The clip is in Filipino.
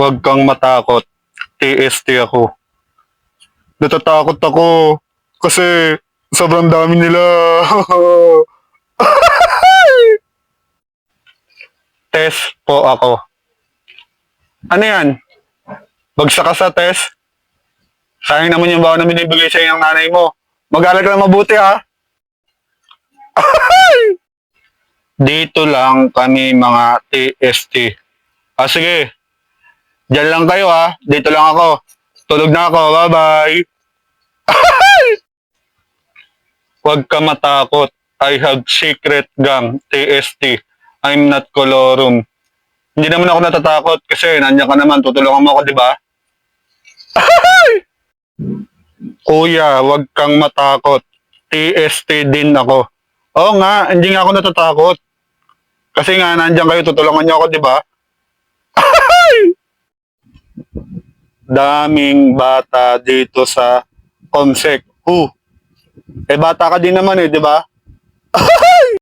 Huwag kang matakot. TST ako. Natatakot ako kasi sobrang dami nila. test po ako. Ano yan? Bagsak ka sa test? Sayang naman yung baon na binibigay sa'yo ng nanay mo. Mag-aral ka na mabuti ha. Dito lang kami mga TST. Ah, sige. Diyan lang kayo ha. Dito lang ako. Tulog na ako. Bye-bye. Huwag ka matakot. I have secret gang. TST. I'm not colorum. Hindi naman ako natatakot kasi nandiyan ka naman. Tutulungan mo ako, di ba? Kuya, huwag kang matakot. TST din ako. Oo nga, hindi nga ako natatakot. Kasi nga, nandiyan kayo, tutulungan niyo ako, di ba? Daming bata dito sa Comsec. Who? Eh, bata ka din naman eh, di ba?